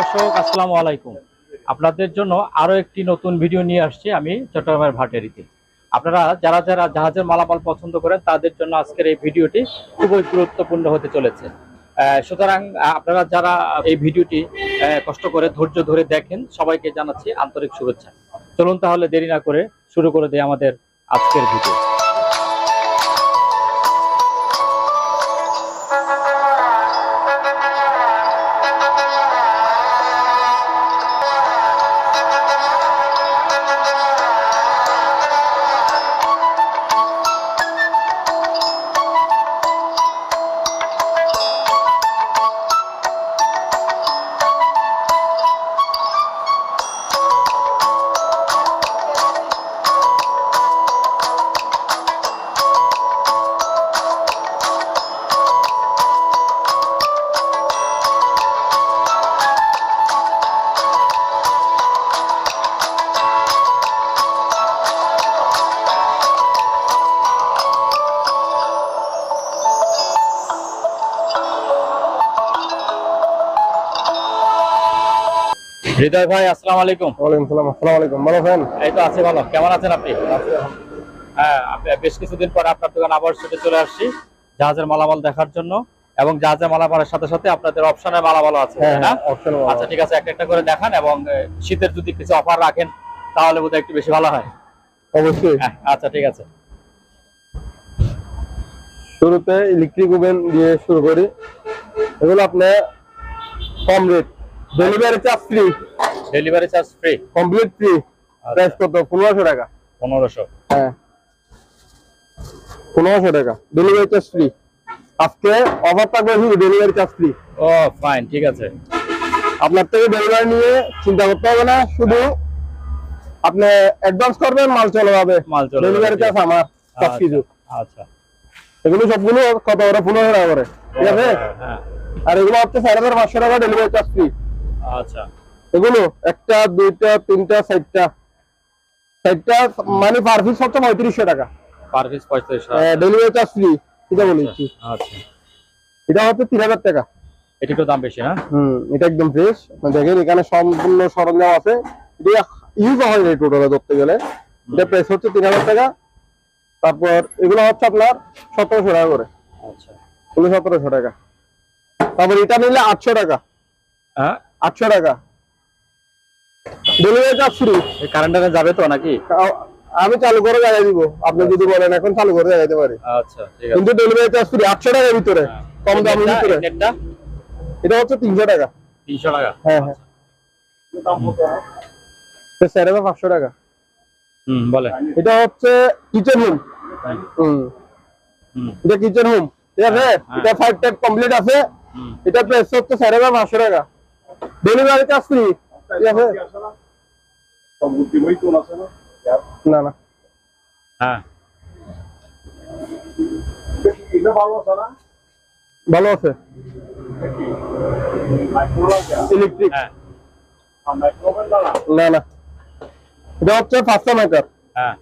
দর্শক, আসসালামু আলাইকুম। আপনাদের জন্য আরও একটি নতুন ভিডিও নিয়ে আসছি আমি চট্টগ্রামের ভাটেরিতে আপনারা যারা যারা জাহাজের মালামাল পছন্দ করেন, তাদের জন্য আজকের এই ভিডিওটি খুবই গুরুত্বপূর্ণ হতে চলেছে। সুতরাং আপনারা যারা এই ভিডিওটি কষ্ট করে ধৈর্য ধরে দেখেন, সবাইকে জানাচ্ছি আন্তরিক শুভেচ্ছা। চলুন তাহলে দেরি না করে শুরু করে দিই আমাদের আজকের ভিডিও। হৃদয় ভাই আসসালামু আলাইকুম। ওয়ালাইকুম সালাম আসসালামু আলাইকুম। ভালো আছেন? এই তো আছি ভালো। কেমন আছেন আপনি? হ্যাঁ আপনি বেশ কিছুদিন পরে আপনার দোকান আবার ছুটে চলে আসছি জাহাজের মালামাল দেখার জন্য। এবং জাহাজের মালামালের সাথে সাথে আপনাদের অপশনের মালামাল আছে হ্যাঁ না? হ্যাঁ আচ্ছা ঠিক আছে একটা একটা করে দেখান এবং শীতের যদি কিছু অফার রাখেন তাহলে বোধহয় একটু বেশি ভালো হয়। অবশ্যই। হ্যাঁ আচ্ছা ঠিক আছে। শুরুতে ইলেকট্রিক ওভেন দিয়ে শুরু করি। এগুলো আপনার কম rate delivery charge free delivery charge free complete free price কত? পনেরোশো টাকা? পনেরোশো। হ্যাঁ। পনেরোশো টাকা। ডেলিভারি চার্জ ফ্রি আজকে অফার থাকবে শুধু ডেলিভারি চার্জ ফ্রি ও ফাইন ঠিক আছে। আপনার থেকে ডেলিভারি নিয়ে চিন্তা করতে হবে না শুধু আপনি অ্যাডভান্স করবেন মাল চলে যাবে। মাল চলে ডেলিভারি চার্জ আমার সব কিছু। আচ্ছা। এগুলো সবগুলো কত করে? পনেরো টাকা করে। ঠিক আছে? হ্যাঁ। আর এগুলো হচ্ছে চার হাজার পাঁচশো টাকা ডেলিভারি চার্জ ফ্রি আচ্ছা। এগুলো একটা দুইটা তিনটা চারটা। চারটা মানে পার পিস হচ্ছে পঁয়ত্রিশশো টাকা। পার পিস পঁয়ত্রিশ ডেলিভারি চার্জ ফ্রি এটা বলেছি আচ্ছা এটা হচ্ছে তিন হাজার টাকা। এটি একটু দাম বেশি না হুম এটা একদম ফ্রেশ দেখেন এখানে সম্পূর্ণ সরঞ্জাম আছে। এটা ইউজ হয় না টোটালে ধরতে গেলে। এটা প্রাইস হচ্ছে তিন হাজার টাকা। তারপর এগুলো হচ্ছে আপনার সতেরোশো টাকা করে। আচ্ছা। এগুলো সতেরোশো টাকা। তারপর এটা নিলে আটশো টাকা। হ্যাঁ? আটশো টাকা। ডেলিভারি চার্জ ফ্রি এই যাবে তো নাকি? আমি চালু করে জায়গায় দিব। আপনি যদি বলেন এখন চালু করে জায়গাতে পারি। আচ্ছা ঠিক আছে। কিন্তু ডেলিভারি চার্জ ফ্রি টাকার ভিতরে। হ্যাঁ। কম দামের ভিতরে। এটা হচ্ছে তিনশো টাকা। তিনশো টাকা? হ্যাঁ হ্যাঁ। স্যার টাকা। হুম বলে। এটা হচ্ছে কিচেন হোম। এটা কিচেন হোম ঠিক আছে? হ্যাঁ। এটা ফাইভ টাইপ কমপ্লিট আছে। এটা প্রাইস হচ্ছে স্যার পাঁচশো টাকা। ডেলিভারি চার্জ ফ্রি ঠিক আছে। না? না হ্যাঁ। ভালো আছে ইলেকট্রিক হ্যাঁ। না না? এটা হচ্ছে পাঁচশো হ্যাঁ।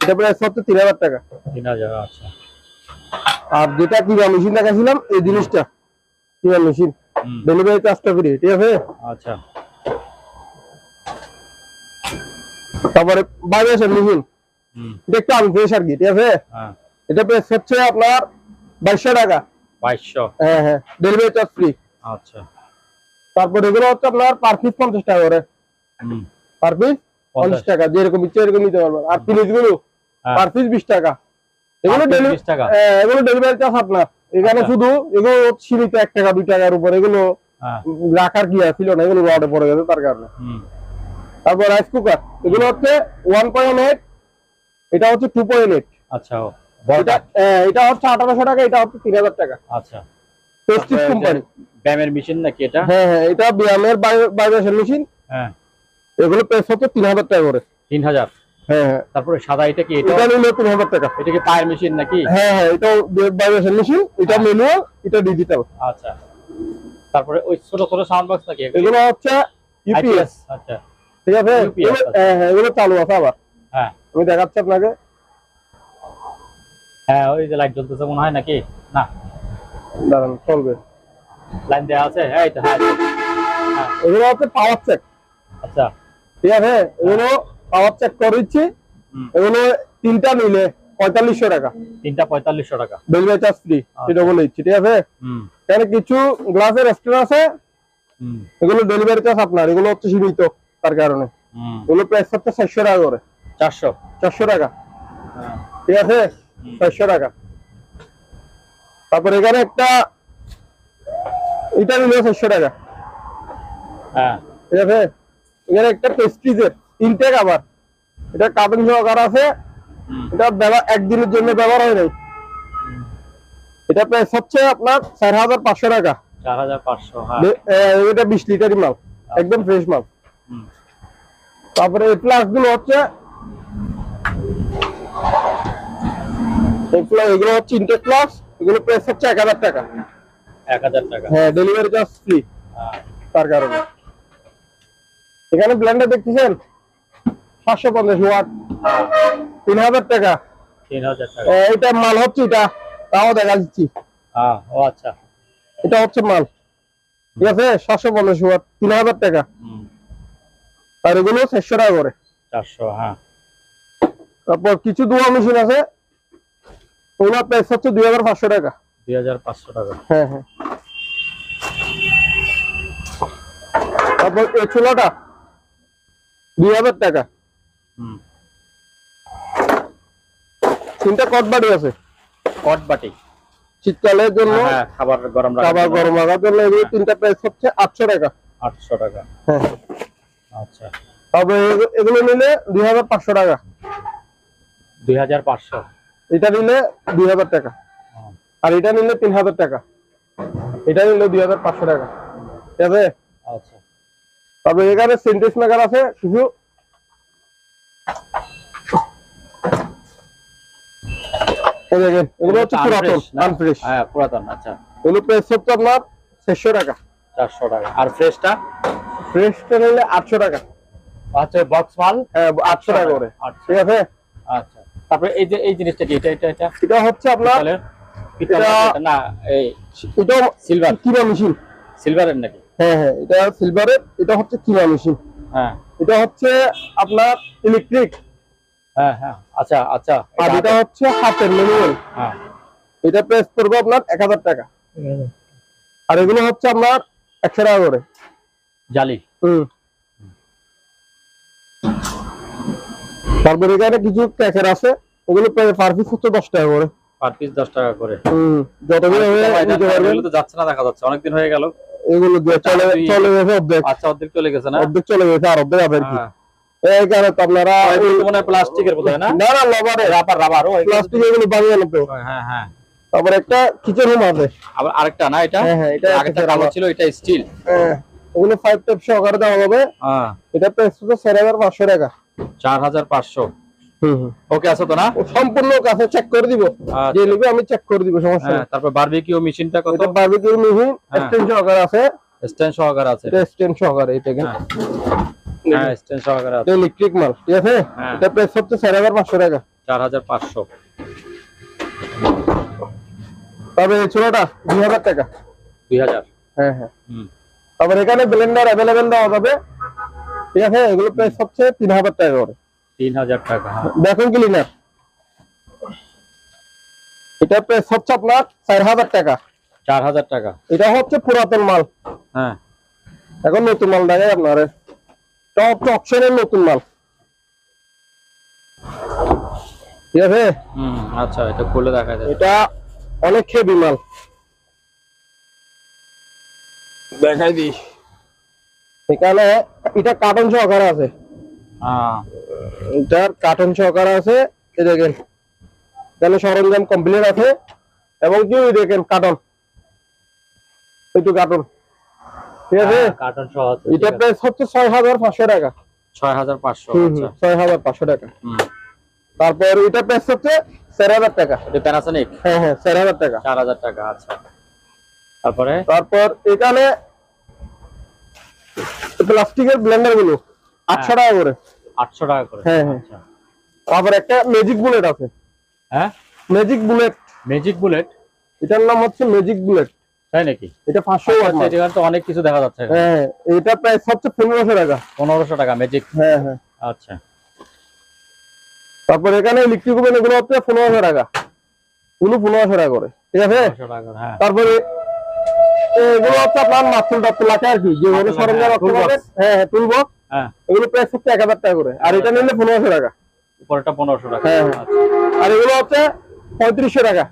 এটা হচ্ছে তিন হাজার টাকা। তিন হাজার আচ্ছা। আর যেটা কিবা মেশিন দেখাছিলাম এই জিনিসটা। কিবা মেশিন ডেলিভারি চার্জটা ফ্রি ঠিক আছে? আচ্ছা। তারপরে বাইরের মেশিন হুম। এটা একটু আনফ্রেশ আর কি ঠিক আছে? হ্যাঁ। এটা প্রাইস হচ্ছে আপনার বাইশশো টাকা। বাইশশো। হ্যাঁ হ্যাঁ ডেলিভারি চার্জ ফ্রি আচ্ছা। তারপর এগুলো হচ্ছে আপনার পার পিস পঞ্চাশ টাকা করে। পার পিস পঞ্চাশ টাকা যেরকম ইচ্ছে এরকম নিতে পারবেন। আরগুলো হ্যাঁ। পার পিস বিশ টাকা। এগুলো Per piece ডেলি 20 টাকা? হ্যাঁ, এগুলো ডেলিভারি চার্জ আপনার। এখানে আচ্ছা। শুধু এগুলো সীমিত এক টাকা দুই টাকার উপর এগুলো হ্যাঁ। রাখার কি ছিল না এগুলো রডে পড়ে গেছে তার কারণে। তারপর রাইস কুকার এগুলো হচ্ছে ওয়ান পয়েন্ট এইট এটা হচ্ছে টু পয়েন্ট এইট আচ্ছা এটা হ্যাঁ, এটা হচ্ছে আঠারোশো টাকা এটা হচ্ছে তিন হাজার টাকা। আচ্ছা। প্রেস্টিজ কোম্পানি ব্যায়ামের মেশিন নাকি এটা? হ্যাঁ হ্যাঁ এটা বিয়ামের ভাইব্রেশন মেশিন হ্যাঁ। এগুলো প্রাইস হচ্ছে তিন হাজার টাকা করে। তিন হাজার। হ্যাঁ। তারপরে সাদা এটা কি এটা এটা নিলে তিন হাজার টাকা। এটা কি পায়ের মেশিন নাকি? হ্যাঁ হ্যাঁ এটা ভাইব্রেশন মেশিন এটা। ম্যানুয়াল এটা ডিজিটাল আচ্ছা। তারপরে ওই ছোট ছোট সাউন্ড বক্স নাকি? এগুলো হচ্ছে ইউপিএস আচ্ছা। ঠিক আছে? আছে। হ্যাঁ হ্যাঁ এগুলো চালু আছে আবার। হ্যাঁ। আমি দেখাচ্ছি আপনাকে। হ্যাঁ ওই যে লাইট জ্বলতেছে মনে হয় নাকি? না। দাঁড়ান চলবে। লাইন দেওয়া আছে? হ্যাঁ এটা হ্যাঁ। এগুলো হচ্ছে পাওয়ার চেক আচ্ছা। ঠিক আছে? এগুলো পাওয়ার চেক করে দিচ্ছি। হুম। এগুলো তিনটা নিলে পঁয়তাল্লিশশো টাকা। তিনটা পঁয়তাল্লিশশো টাকা। ডেলিভারি চার্জ ফ্রি সেটা বলে দিচ্ছি ঠিক আছে? এখানে কিছু গ্লাসের রেস্টুরেন্ট আছে। এগুলো ডেলিভারি চার্জ আপনার এগুলো হচ্ছে সীমিত তার কারণে। এগুলো প্রাইস হচ্ছে চারশো টাকা করে। চারশো। চারশো টাকা। হ্যাঁ। ঠিক আছে। চারশো টাকা। তারপর এখানে একটা এটা নিল চারশো টাকা। হ্যাঁ। ঠিক আছে? এখানে একটা পেস্ট্রিজের ইনটেক আবার। এটা কার্টুন সহকার আছে। এটা ব্যবহার একদিনের জন্য ব্যবহার হয় নাই। এটা প্রাইস হচ্ছে আপনার চার হাজার পাঁচশো টাকা। পাঁচশো হ্যাঁ। দে- এ, এটা বিশ লিটারই মাল। একদম ফ্রেশ মাল। তারপরে এই গুলো হচ্ছে এগুলো হচ্ছে এগুলো প্রাইস হচ্ছে এক হাজার টাকা। এক হাজার টাকা। হ্যাঁ ডেলিভারি চার্জ ফ্রি তার কারণে। এখানে ব্লেন্ডার দেখতেছেন? সাতশো পঞ্চাশ ওয়াট। তিন হাজার টাকা। এটা মাল হচ্ছে এটা? তাও দেখা দিচ্ছি হ্যাঁ ও আচ্ছা। এটা হচ্ছে মাল। ঠিক আছে? সাতশো পঞ্চাশ ওয়াট তিন হাজার টাকা আর এগুলো চারশো টাকা করে। চারশো হ্যাঁ। তারপর কিছু দোয়া মেশিন আছে। ওগুলোর প্রাইস হচ্ছে দুই হাজার পাঁচশো টাকা। দুই হাজার পাঁচশো টাকা। হ্যাঁ হ্যাঁ। তারপর এই চুলাটা দুই হাজার টাকা। তিনটা কট আছে। কট বাটি। শীতকালের জন্য হ্যাঁ খাবার গরম খাবার গরম রাখার জন্য এগুলো তিনটা প্রাইস হচ্ছে আটশো টাকা। আটশো টাকা। হ্যাঁ। আচ্ছা। তবে এগুলো নিলে দুই হাজার পাঁচশো টাকা। দুই হাজার পাঁচশো। এটা নিলে দুই হাজার টাকা। আর এটা নিলে তিন হাজার টাকা। এটা নিলে দুই হাজার পাঁচশো টাকা। ঠিক আছে? আচ্ছা। তবে এখানে সেন্টেন্স মেকার আছে কিছু এই এগুলো হচ্ছে পুরাতন আনফ্রেশ হ্যাঁ পুরাতন আচ্ছা। এগুলো প্রাইস হচ্ছে আপনার চারশো টাকা। চারশো টাকা। আর ফ্রেশটা? ফ্রেশটা নিলে আটশো টাকা। আচ্ছা বক্স মাল? হ্যাঁ আটশো টাকা করে। ঠিক আছে? আচ্ছা। তারপরে এই যে এই জিনিসটা কি? এটা এটা এটা? এটা হচ্ছে আপনার এটা- না এই এটা সিলভার কিনা মেশিন সিলভারের নাকি? হ্যাঁ হ্যাঁ এটা সিলভারের এটা হচ্ছে কিনা মেশিন হ্যাঁ। এটা হচ্ছে আপনার ইলেকট্রিক হ্যাঁ হ্যাঁ আচ্ছা আচ্ছা আর এটা এটা হচ্ছে হাতের ম্যানুয়াল হ্যাঁ। এটা প্রাইস পড়বে আপনার এক হাজার টাকা। আর এগুলো হচ্ছে আপনার একশো টাকা করে। জালি। হুম। তারপরে এখানে কিছু আছে ওগুলো পার পিস হচ্ছে দশ টাকা করে। পার পিস দশ টাকা করে। হুম যতদিন হয়ে যাচ্ছে না দেখা যাচ্ছে। অনেকদিন হয়ে গেল। এগুলো দিয়ে চলে চলে গেছে অর্ধেক। আচ্ছা অর্ধেক চলে গেছে না? অর্ধেক চলে গেছে আর অর্ধেক আছে কি? হ্যাঁ। এই কারণে তো আপনারা মনে প্লাস্টিকের বোধ হয় না? না না রাবার রাবার ও প্লাস্টিক এগুলো বানিয়ে আনতো হ্যাঁ হ্যাঁ তারপর একটা কিচেন রুম আছে। আবার আরেকটা না এটা? হ্যাঁ হ্যাঁ এটা আগেটা কালো ছিল এটা স্টিল হ্যাঁ, ওগুলো ফাইভ টাইপ সহকারে দেওয়া হবে। হ্যাঁ। এটা প্রাইস হচ্ছে চার হাজার পাঁচশো টাকা। চার হাজার পাঁচশো। ওকে আছে তো না? সম্পূর্ণ কাছে চেক করে দিব। আচ্ছা। যে আমি চেক করে দিব সমস্যা হ্যাঁ নেই। তারপর বারবিকিউ মেশিনটা কত? এটা বারবিকিউ মেশিন হ্যাঁ। আছে। স্ট্যান্ড সহকারে আছে। এটা স্ট্যান্ড সহকারে এটা কিন্তু হ্যাঁ। স্ট্যান্ড আছে। ইলেকট্রিক মাল ঠিক আছে। এটা প্রাইস হচ্ছে চার হাজার পাঁচশো টাকা। তবে এই হ্যাঁ হ্যাঁ। তারপর এখানে ব্লেন্ডার দেওয়া যাবে। ঠিক আছে? এগুলো প্রাইস হচ্ছে তিন হাজার টাকা করে। তিন হাজার টাকা ক্লিনার এটা হচ্ছে আপনার চার হাজার টাকা। চার হাজার টাকা। এটা হচ্ছে পুরাতন মাল। হ্যাঁ। এখন নতুন মাল দেখায় আপনার। এটা অপশনের নতুন মাল। ঠিক আছে? হুম আচ্ছা এটা খুলে দেখা যায় এটা অনেক হেভি মাল। দেখাই দিই এখানে এটা কার্টন সহকারে আছে। এটার কার্টন সহকারে আছে এই দেখেন। এখানে সরঞ্জাম কমপ্লিট আছে এবং কি ওই দেখেন কার্টন একটু কার্টন ঠিক আছে? কার্টন সহ আছে এটা প্রাইস হচ্ছে ছয় হাজার পাঁচশো টাকা। ছয় হাজার পাঁচশো হুম, হুম, আচ্ছা। ছয় হাজার পাঁচশো টাকা। হুম। তারপর এটা প্রাইস হচ্ছে চার হাজার টাকা। এটা প্যানাসনিক হ্যাঁ হ্যাঁ চার হাজার টাকা। চার হাজার টাকা আচ্ছা। তারপরে? তারপর এখানে প্লাস্টিকের ব্লেন্ডারগুলো। আটশো টাকা করে। আটশো টাকা করে। হ্যাঁ, হ্যাঁ। আচ্ছা। তারপর একটা ম্যাজিক বুলেট আছে। হ্যাঁ? ম্যাজিক বুলেট ম্যাজিক বুলেট এটার নাম হচ্ছে ম্যাজিক বুলেট তাই নাকি? এটা পাঁচশো এখানে তো অনেক কিছু দেখা যাচ্ছে। হ্যাঁ এটা প্রাইস হচ্ছে পনেরোশো টাকা। পনেরোশো টাকা ম্যাজিক হ্যাঁ হ্যাঁ। আচ্ছা। তারপর এখানে ইলেকট্রিক ওভেন এগুলো হচ্ছে পনেরোশো টাকা। এগুলো পনেরোশো টাকা করে। ঠিক আছে? হ্যাঁ। তারপরে এগুলো হচ্ছে আপনার মাতুল টাতুল আছে আর কি। মাতুল, সরঞ্জাম হ্যাঁ, হ্যাঁ হ্যাঁ হ্যাঁ এগুলো প্রাইস হচ্ছে এক হাজার টাকা করে। আর এটা নিলে পনেরোশো টাকা। উপরটা পনেরোশো টাকা। হ্যাঁ, হ্যাঁ। আচ্ছা। আর এগুলো হচ্ছে পঁয়ত্রিশশো টাকা।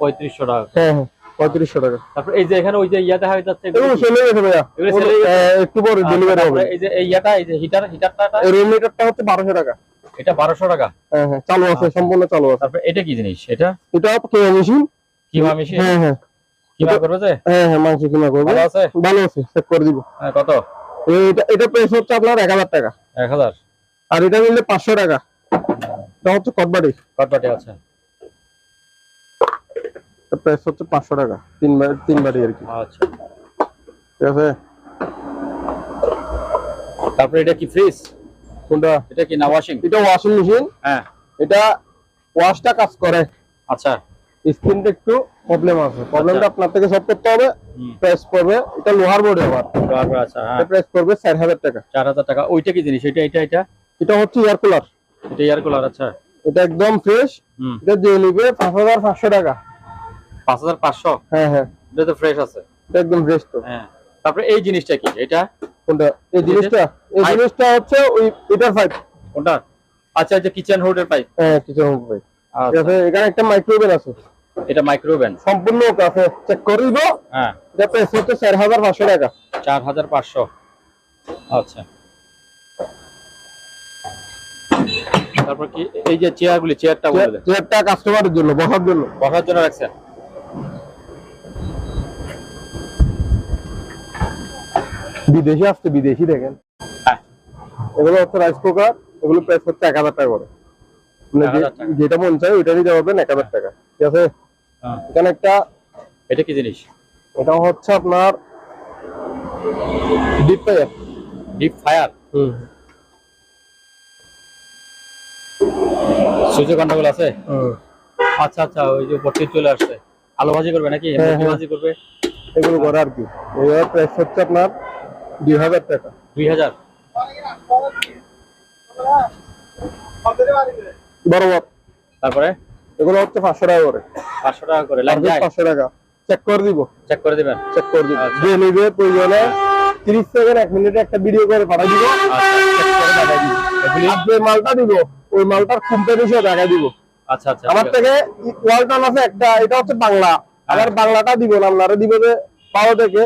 পঁয়ত্রিশশো টাকা। হ্যাঁ হ্যাঁ পঁয়ত্রিশশো টাকা। তারপর এই যে এখানে ওই যে ইয়া দেখা যাচ্ছে এগুলো এগুলো চলে গেছে ভাইয়া। এগুলো চলে গেছে? হ্যাঁ, একটু পরে আচ্ছা, ডেলিভারি হবে। এই যে এই ইয়াটা এই যে হিটার হিটারটা রুম মিটারটা হচ্ছে বারোশো টাকা। এটা বারোশো টাকা? হ্যাঁ হ্যাঁ চালু আছে আচ্ছা। সম্পূর্ণ চালু আছে। তারপর এটা কি জিনিস? এটা? এটা কে মেশিন কিমা মেশিন হ্যাঁ হ্যাঁ। কিমা করবে যে? হ্যাঁ হ্যাঁ মাংস কিনা করবে। ভালো আছে? ভালো আছে চেক করে দিব। হ্যাঁ, কত? এটা এটা প্রাইস হচ্ছে আপনার এক হাজার টাকা। এক হাজার? আর এটা নিলে পাঁচশো টাকা। এটা হচ্ছে কটবাড়ি কটবাটি আছে। প্রাইস হচ্ছে পাঁচশো টাকা। তিন বাড়ি তিন বাড়ি আর কি। আচ্ছা। ঠিক আছে? তারপরে এটা কি ফ্রিজ কোনটা? এটা কি না ওয়াশিং এটা ওয়াশিং মেশিন হ্যাঁ। এটা ওয়াশটা কাজ করে। আচ্ছা। স্ক্রিনটা একটু প্রবলেম আছে। প্রবলেমটা আপনার থেকে সলভ করতে হবে। প্রেস করবে। এটা লোহার বোর্ডে আবার তারপর আচ্ছা হ্যাঁ। করবে চার হাজার টাকা। চার হাজার টাকা। ওইটা কি জিনিস? এটা এটা এটা? এটা হচ্ছে এয়ার কুলার এটা এয়ার কুলার আচ্ছা। এটা একদম ফ্রেশ এটা যে নিবে পাঁচ হাজার পাঁচশো টাকা। পাঁচ হাজার পাঁচশো? হ্যাঁ হ্যাঁ। এটা তো ফ্রেশ আছে। এটা একদম ফ্রেশ তো। হ্যাঁ। তারপরে এই জিনিসটা কি? এটা? কোনটা? এই জিনিসটা? এই জিনিসটা হচ্ছে ওই এটার পাইপ কোনটা? আচ্ছা এই যে কিচেন হুডের পাইপ হ্যাঁ কিছু পাইপ আচ্ছা। এখানে একটা মাইক্রোওভেন আছে। এটা মাইক্রোওভেন সম্পূর্ণ আছে চেক করে দিব। হ্যাঁ। এটা প্রাইস হচ্ছে চার হাজার পাঁচশো টাকা। চার হাজার পাঁচশো। আচ্ছা। তারপর কি? এই যে চেয়ারগুলি চেয়ারটা বলে দেন। চেয়ারটা কাস্টমারের জন্য বসার জন্য। বসার জন্য রাখছেন? বিদেশি আসছে বিদেশি দেখেন। হ্যাঁ। এগুলো হচ্ছে রাইস কুকার এগুলো প্রাইস হচ্ছে এক হাজার টাকা করে। যে- 1000 টাকা। যেটা মন চাই ওইটা নিতে পারবেন এক হাজার টাকা। ঠিক আছে। এখানে একটা এটা কি জিনিস? এটা হচ্ছে আপনার ডিপ ফায়ার ডিপ ফায়ার হুম। সূর্য কন্ট্রোল আছে? আচ্ছা আচ্ছা ওই যে উপর চলে আসছে। আলু ভাজি করবে নাকি? হ্যাঁ, মুরগি হ্যাঁ। ভাজি করবে? এগুলো করে আর কি। এগুলোর প্রাইস হচ্ছে আপনার দুই হাজার টাকা। দুই হাজার? বরাবর তারপরে? এগুলো হচ্ছে পাঁচশো টাকা করে। পাঁচশো টাকা করে পাঁচশো টাকা। চেক করে দিব। চেক করে দিবেন? চেক করে দিব। আচ্ছা। যে নিবে প্রয়োজনে তিরিশ সেকেন্ড এক মিনিটে একটা ভিডিও করে পাঠাই দিব। আচ্ছা যে মালটা দিব ওই মালটার কোম্পানি সহ দেখাই দিব। আচ্ছা আচ্ছা আমার থেকে ওয়ালটন আছে একটা এটা হচ্ছে বাংলা। আবার বাংলাটা দিব না আপনারা দিব যে পাওয়া থেকে।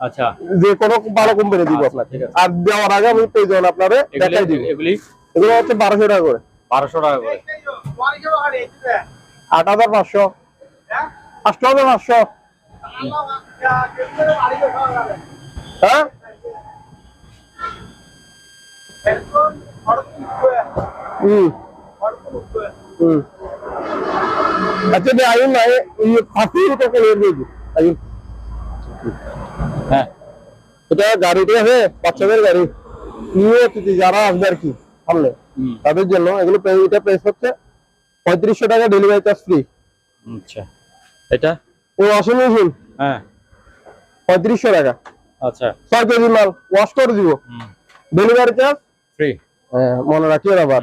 আচ্ছা। যে কোনো ভালো কোম্পানি দিব আচ্ছা, আপনাকে। আর দেওয়ার আগে আমি প্রয়োজন আপনারে দেখাই দিব। এগুলি এগুলো হচ্ছে বারোশো টাকা করে। বারোশো টাকা করে। আট হাজার পাঁচশো। আট হাজার পাঁচশো। হ্যাঁ? হুম। হুম। আচ্ছা দে আয়ুন না এই ফাঁসি এটা করে দিয়েছি আয়ুন। হ্যাঁ। এটা গাড়ি ঠিক আছে বাচ্চাদের গাড়ি। নিয়ে যারা আসবে আর কি সামনে। তাদের জন্য এগুলো এটা প্রাইস হচ্ছে পঁয়ত্রিশশো টাকা ডেলিভারি চার্জ ফ্রি আচ্ছা। এটা? এই ওয়াশিং মেশিন হ্যাঁ। পঁয়ত্রিশশো টাকা। আচ্ছা। ছয় কেজি মাল ওয়াশ করে দিব। ডেলিভারি চার্জ ফ্রি হ্যাঁ মনে রাখিও আবার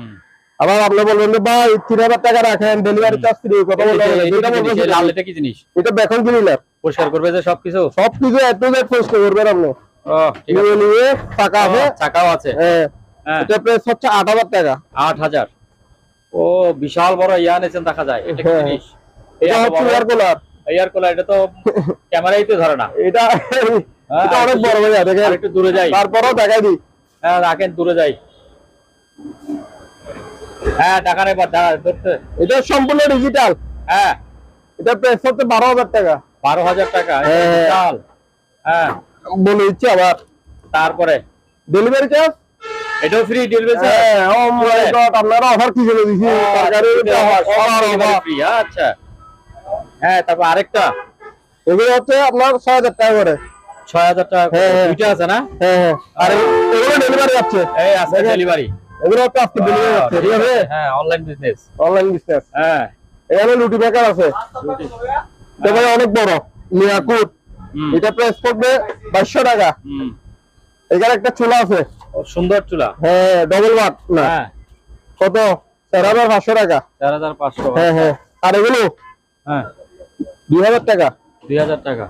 আবার আপনি বলবেন যে ভাই তিন হাজার টাকা রাখেন ডেলিভারি চার্জ ফ্রি কথা বলবেন। এটা কি জিনিস? এটা বেকন ক্লিনার পরিষ্কার করবে যে সবকিছু? সব কিছু এ টু জেড পোস্ট করবেন আপনি। ও ঠিক আছে। নিয়ে টাকা আছে। ও, চাকাও আছে। হ্যাঁ। এটা প্রাইস হচ্ছে আট হাজার টাকা। আট হাজার। ও বিশাল বড় ইয়া দেখা যায়। এটা কি হ্যাঁ। জিনিস? এটা হচ্ছে এয়ার কুলার। এয়ার কুলার এটা তো ক্যামেরাই তো ধরে না। এটা হ্যাঁ, এটা অনেক বড় ভাইয়া দেখেন। একটু দূরে যাই। তারপরও দেখাই দিই। হ্যাঁ রাখেন দূরে যাই। হ্যাঁ টাকা নেবার দাঁড়া ধরতে। এটা সম্পূর্ণ ডিজিটাল হ্যাঁ। এটা প্রাইস হচ্ছে বারো হাজার টাকা। বারো হাজার টাকা এটা হ্যাঁ। হ্যাঁ। বলে দিচ্ছি আবার। তারপরে? ডেলিভারি চার্জ এটাও ফ্রি ডেলিভারি হ্যাঁ ও মাই গড আপনারা অফার কি চলে দিছি? ফ্রি আচ্ছা। হ্যাঁ তারপর আরেকটা। এগুলো হচ্ছে আপনার ছয় হাজার টাকা করে। ছয় হাজার টাকা করে। হ্যাঁ, হ্যাঁ। দুইটা আছে না? হ্যাঁ হ্যাঁ। আর এগুলো ডেলিভারি আছে এই আছে ডেলিভারি এগুলো হচ্ছে আজকে ডেলিভারি আছে ঠিক আছে। হ্যাঁ অনলাইন বিজনেস অনলাইন বিজনেস হ্যাঁ। এখানে লুটি মেকার আছে। ভাই অনেক বড়। মিয়াকুট এটা প্রাইস পড়বে বাইশশো টাকা। হুম। এখানে একটা চুলা আছে। সুন্দর চুলা? হ্যাঁ ডবল ওয়াট না। হ্যাঁ। কত? চার হাজার পাঁচশো টাকা। চার হাজার পাঁচশো। হ্যাঁ হ্যাঁ। আর এগুলো? হ্যাঁ। দুই হাজার টাকা। দুই হাজার টাকা।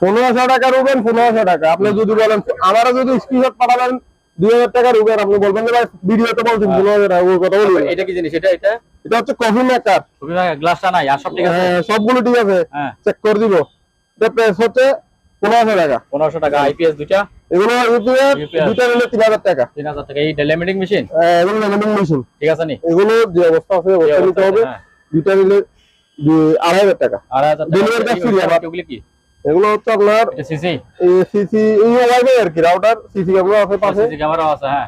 পনেরোশো টাকা রুবেন পনেরোশো টাকা। আপনি যদি বলেন আমারও যদি স্ক্রিনশট পাঠাবেন দুই হাজার টাকা রুবেন আপনি বলবেন যে ভাই ভিডিওতে বলছেন পনেরো হাজার টাকা ওই কথা বলি এটা কি জিনিস? এটা এটা? এটা হচ্ছে কফি মেকার তুমি গ্লাসটা নাই আর সব ঠিক আছে? হ্যাঁ সবগুলো ঠিক আছে। হ্যাঁ। চেক করে দিব। এটা প্রাইস হচ্ছে পনেরোশো টাকা। পনেরোশো টাকা আইপিএস দুইটা। এগুলো ইউপিএস UPS তিন হাজার টাকা। তিন হাজার টাকা। এই লেমিনেটিং মেশিন? হ্যাঁ, এগুলো লেমিনেটিং মেশিন। ঠিক আছে নি? এগুলো যে অবস্থা আছে অবস্থা নিতে হবে। হ্যাঁ, নিলে আড়াই হাজার টাকা। আড়াই হাজার টাকা। Delivery charge free আবার। এগুলি কি? এগুলো হচ্ছে আপনার সিসি সিসি এই ওয়াইফাই আর কি রাউটার সিসি ক্যামেরা আছে পাশে। সিসি ক্যামেরাও আছে হ্যাঁ।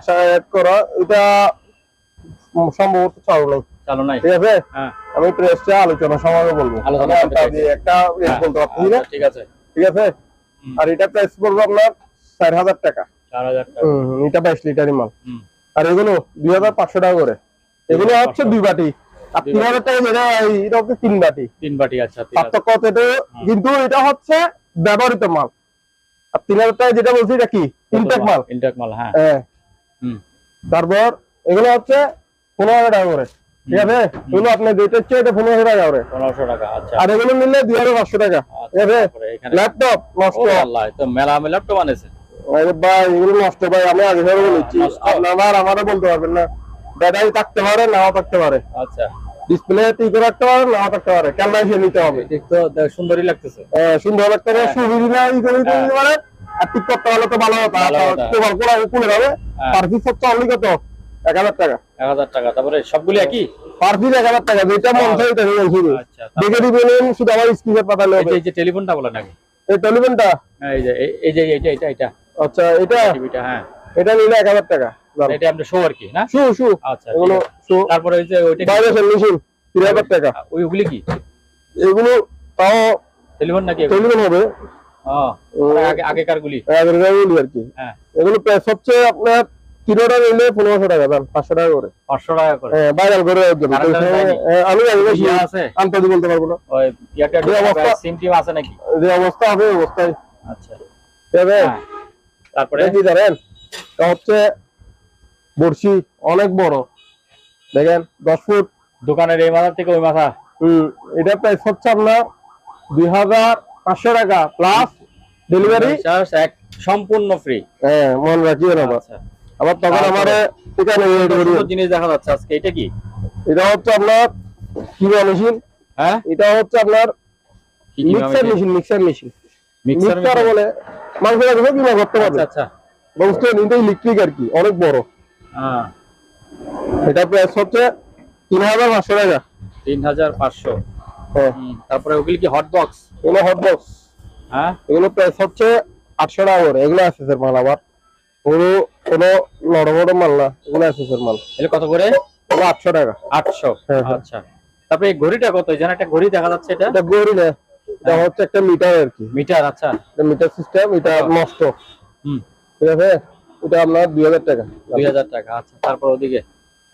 করা এটা সম্ভবত চালু নাই। চালু নাই। ঠিক আছে? হ্যাঁ। আমি প্রেসটা আলোচনা সমাগে বলব। আলোচনা একটা বলতে পারছি না আচ্ছা, ঠিক আছে? ঠিক আছে। আর এটা প্রাইস পড়বে আপনার চার হাজার টাকা। এটা বাইশ লিটারই মাল। আর এগুলো দুই হাজার পাঁচশো টাকা করে। এগুলো হচ্ছে দুই বাটি। আর তিন হাজার টাকা যেটা এটা হচ্ছে তিন বাটি। তিন বাটি আচ্ছা পার্থক্য এটা কিন্তু এটা হচ্ছে ব্যবহৃত মাল। আর তিন হাজার টাকা যেটা বলছি এটা কি? ইনটেক মাল। ইনটেক মাল হ্যাঁ। হ্যাঁ। তারপর এগুলো হচ্ছে পনেরো হাজার টাকা করে। ঠিক আছে? এগুলো আপনি যেটা হচ্ছে এটা পনেরো হাজার টাকা করে। পনেরোশো টাকা আচ্ছা। আর এগুলো নিলে দুই হাজার পাঁচশো টাকা। ঠিক আছে? ল্যাপটপ নষ্ট। মেলা আমি ল্যাপটপ আনেছে। আরে ভাই এগুলো নষ্ট ভাই আমি আগে ধরে বলেছি নষ্ট? আপনার বলতে পারবেন না। ব্যাটারি থাকতে পারে নাও থাকতে পারে। আচ্ছা। ডিসপ্লে ঠিক রাখতে পারে নাও থাকতে পারে ক্যামেরা হিসেবে নিতে হবে। ঠিক তো সুন্দরই লাগতেছে। আহ, সুন্দর লাগতে পারে হ্যাঁ। ই করে দিতে হ্যাঁ। পারে। আর ঠিক করতে হলে তো ভালো হতো তোমার কোলা কোলে যাবে। হ্যাঁ। হচ্ছে অনলি কত? এক হাজার টাকা। এক হাজার টাকা তারপরে সবগুলি একই? এক হাজার টাকা যেটা মন চাই আচ্ছা দেখে দিবেন শুধু আমার স্ক্রিনে পাঠালে হবে। এই যে টেলিফোনটা বলে নাকি এই টেলিফোনটা? হ্যাঁ, এই যে এই- এই যে এটা এটা এটা। আচ্ছা এটা টিভিটা হ্যাঁ। এটা নিলে এক হাজার টাকা। এটা আপনি শো আর কি না? শু শু আচ্ছা এগুলো। শু তারপরে ওই যে ওইটা? ভাইব্রেশন মেশিন তিন হাজার টাকা। ওই ওগুলি কি? এগুলো তাও টেলিফোন নাকি টেলিফোন হবে। আগেকার গুলি? আগের গাড়ি আর কি। হ্যাঁ। এগুলো হচ্ছে আপনার কিলোটা নিলে পনেরোশো টাকা দাম পাঁচশো টাকা করে। পাঁচশো টাকা করে? হ্যাঁ ভাইরাল করে? হ্যাঁ, আমি আছে? আনতে বলতে পারব না। ওই অবস্থা- সিম আছে নাকি? যে অবস্থা হবে অবস্থায়। আচ্ছা। তারপরে? কি এটা হচ্ছে বড়শি অনেক বড়। দেখেন দশ ফুট। দোকানের এই মাথা থেকে ওই মাথা? হম এটা প্রাইস হচ্ছে আপনার দুই হাজার পাঁচশো টাকা প্লাস ডেলিভারি চার্জ এক সম্পূর্ণ ফ্রি হ্যাঁ মনে রাখিও না আবার তখন? আমার এখানে জিনিস দেখা যাচ্ছে আজকে এটা কি? এটা হচ্ছে আপনার কিবা মেশিন। হ্যাঁ? এটা হচ্ছে আপনার কি কি mixer machine mixer machine mixer বলে। মাংস রাখবে কিনা করতে পারবে। আচ্ছা আচ্ছা। বুঝছেন এটা ইলেকট্রিক আর কি অনেক বড়। হ্যাঁ। এটা প্রাইস হচ্ছে তিন হাজার পাঁচশো টাকা। তিন হাজার পাঁচশো। হ্যাঁ। তারপরে ওগুলি কি হট বক্স এগুলো হট বক্স হ্যাঁ। এগুলো প্রাইস হচ্ছে আটশো টাকা করে। এগুলো আছে স্যার মাল আবার। কোনো কোনো নরম নরম মাল না এগুলো আছে স্যার মাল। এগুলো কত করে? আটশো টাকা। আটশো। হ্যাঁ। আচ্ছা। তারপরে ঘড়িটা কত? যেন একটা ঘড়ি দেখা যাচ্ছে এটা। এটা গড়ি না। এটা হচ্ছে একটা মিটার আর কি। মিটার আচ্ছা। এটা মিটার সিস্টেম এটা নষ্ট। হুম। ঠিক আছে? এটা আপনার দুই হাজার টাকা। দুই হাজার টাকা আচ্ছা। তারপর ওদিকে?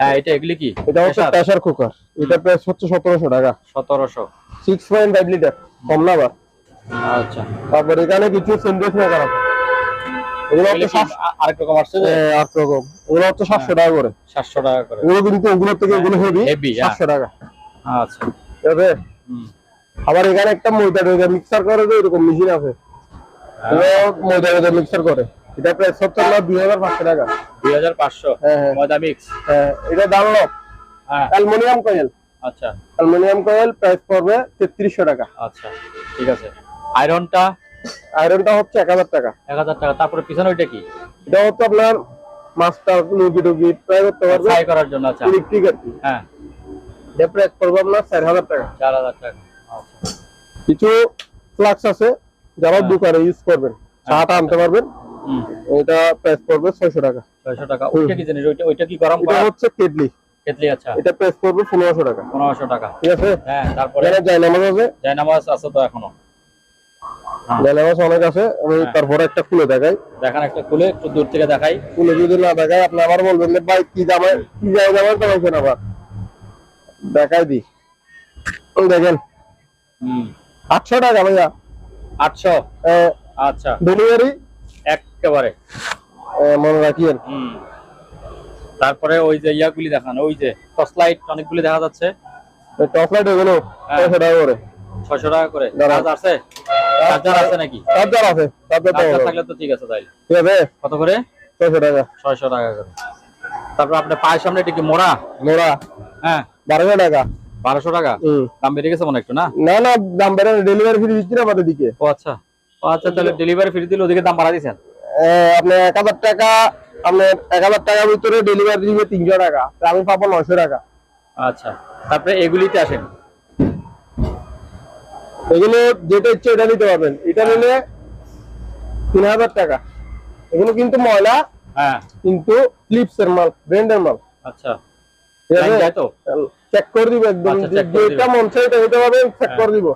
হ্যাঁ এটা এগুলি কি? এটা হচ্ছে প্রেসার? কুকার। এটা প্রাইস হচ্ছে সতেরোশো টাকা। সতেরোশো। সিক্স পয়েন্ট ফাইভ লিটার কম না আবার। আচ্ছা। তারপর এখানে কিছু মেকার আছে। এগুলো এগুলি হচ্ছে আরেক রকম আসছে যে? রকম এগুলো হচ্ছে সাতশো টাকা করে। সাতশো টাকা করে। এগুলো কিন্তু ওগুলো থেকে এগুলো হেভি হ্যাঁ। সাতশো টাকা। আচ্ছা। ঠিক আছে? হুম। আবার এখানে একটা ময়দা টয়দা মিক্সার করে যে এরকম মেশিন আছে। ময়দা টয়দা মিক্সার করে। এটা প্রায় সত্তর লাখ দুই হাজার পাঁচশো টাকা। দুই হাজার পাঁচশো? হ্যাঁ হ্যাঁ। ময়দা মিক্স হ্যাঁ এটা ডানলপ হ্যাঁ। অ্যালুমিনিয়াম কয়েল আচ্ছা। অ্যালুমিনিয়াম কয়েল প্রাইস পড়বে তেত্রিশশো টাকা। আচ্ছা ঠিক আছে। আয়রনটা? আয়রনটা হচ্ছে এক হাজার টাকা। এক হাজার টাকা। তারপরে পিছনে ওইটা কি? এটা হচ্ছে আপনার মাছটা মুরগি টুরগি ট্রাই করতে পারবে ফ্রাই করার জন্য আচ্ছা। ইলেকট্রিক আর কি। হ্যাঁ। এটা প্রাইস পড়বে আপনার চার হাজার টাকা। চার হাজার টাকা। কিছু ফ্লাক্স আছে যারা হ্যাঁ। দোকানে ইউজ করবেন চাটা আনতে পারবেন। এটা প্রাইস পড়বে ছয়শো টাকা। ছয়শো টাকা। ওইটা কি জিনিস? ওইটা ওইটা কি গরম এটা করা? হচ্ছে কেটলি। কেটলি আচ্ছা। এটা প্রাইস পড়বে পনেরোশো টাকা। পনেরোশো টাকা। ঠিক আছে? হ্যাঁ তারপরে? এখানে জায়নামাজ আছে। জায়নামাজ আছে তো এখনও। হ্যাঁ। জায়নামাজ অনেক আছে। আমি হ্যাঁ। তারপরে একটা খুলে দেখাই। দেখান একটা খুলে একটু দূর থেকে দেখাই। খুলে যদি না দেখাই আপনি আবার বলবেন যে ভাই কি জামাই কি জামাই জামাই দেখাইছেন আবার? দেখাই দি। দেখেন। আটশো টাকা ভাইয়া। আটশো? আচ্ছা। ডেলিভারি? একেবারে। মনে রাখি আর তারপরে ওই যে ইয়াগুলি দেখান ওই যে টর্চ লাইট অনেকগুলি দেখা যাচ্ছে। টপ লাইট এগুলো হ্যাঁ। ছয়শো টাকা করে। ছয়শো টাকা করে। চার্জ আছে? চার্জার আছে নাকি? চার্জার আছে চার্জার চার্জার থাকলে তো ঠিক আছে তাই ঠিক আছে? কত করে? ছয়শো টাকা। ছয়শো টাকা করে। তারপর আপনার পায়ের সামনে এটা কি মোড়া? মোড়া। হ্যাঁ। বারোশো টাকা। বারোশো টাকা? দাম বেড়ে গেছে মনে একটু না? না না দাম বেড়ে ডেলিভারি ফ্রি দিচ্ছি না আমাদের দিকে। ও আচ্ছা। আচ্ছা তাহলে ডেলিভারি ফ্রি দিলে ওদিকে দাম বাড়া দিয়েছেন আপনি এক হাজার টাকা আপনার এক হাজার টাকার ভিতরে ডেলিভারি দিবে তিনশো টাকা। আমি পাবো নয়শো টাকা। আচ্ছা। তারপরে এগুলিতে আসেন। এগুলো যেটা ইচ্ছে এটা নিতে পারবেন। এটা নিলে তিন হাজার টাকা। এগুলো কিন্তু ময়লা হ্যাঁ। কিন্তু ফ্লিপস মাল ব্র্যান্ডের মাল। আচ্ছা। চেক করে দিব একদম। আচ্ছা, যেটা মন চাই এটা চেক হ্যাঁ। করে দিব।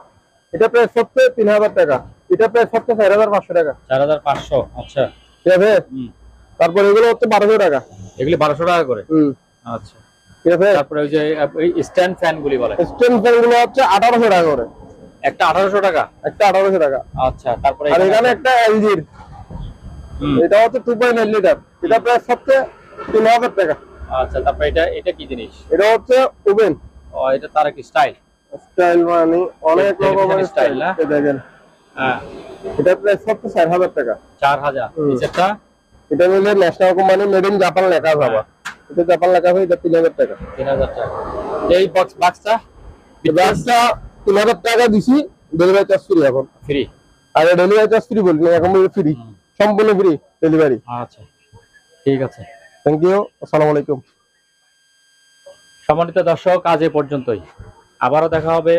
এটা প্রায় সত্তর তিন হাজার টাকা। এটা প্রায় সত্তর চার হাজার পাঁচশো টাকা। চার হাজার পাঁচশো আচ্ছা। ঠিক আছে? তারপর এগুলো হচ্ছে বারোশো টাকা। এগুলি বারোশো টাকা করে? আচ্ছা। ঠিক আছে? তারপরে ওই যে স্ট্যান্ড ফ্যান গুলি বলে। স্ট্যান্ড ফ্যানগুলো হচ্ছে আঠারোশো টাকা করে। একটা আঠারোশো টাকা? একটা আঠারোশো টাকা। আচ্ছা তারপরে আর এখানে একটা এলজির এটা হচ্ছে টু পয়েন্ট লিটার এটা প্রায় সবচেয়ে তিন হাজার টাকা। আচ্ছা তারপরে এটা এটা কি জিনিস? এটা হচ্ছে ওভেন। ও এটা তার কি স্টাইল। স্টাইল মানে অনেক রকমের স্টাইল। না? দেখেন। হ্যাঁ। এটা প্রায় সবচেয়ে চার হাজার টাকা। চার হাজার। নিচেরটা এটা নিলে National company made in Japan লেখা আছে এটা জাপান লেখা আছে এটা তিন হাজার টাকা। তিন হাজার টাকা। এই বক্স বাক্সটা গ্লাসটা তিন হাজার টাকা দিছি ডেলিভারি চার্জ ফ্রি এখন। ফ্রি আর ডেলিভারি চার্জ ফ্রি বলি এখন ফ্রি সম্পূর্ণ ফ্রি ডেলিভারি আচ্ছা। ঠিক আছে। থ্যাংক ইউ আসসালামু আলাইকুম সম্মানিত দর্শক আজ এ পর্যন্তই। আবারও দেখা হবে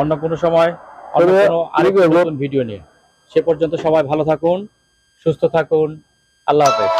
অন্য কোনো সময় অন্য কোনো আরেক নতুন ভিডিও নিয়ে। সে পর্যন্ত সবাই ভালো থাকুন সুস্থ থাকুন। আল্লাহ হাফেজ।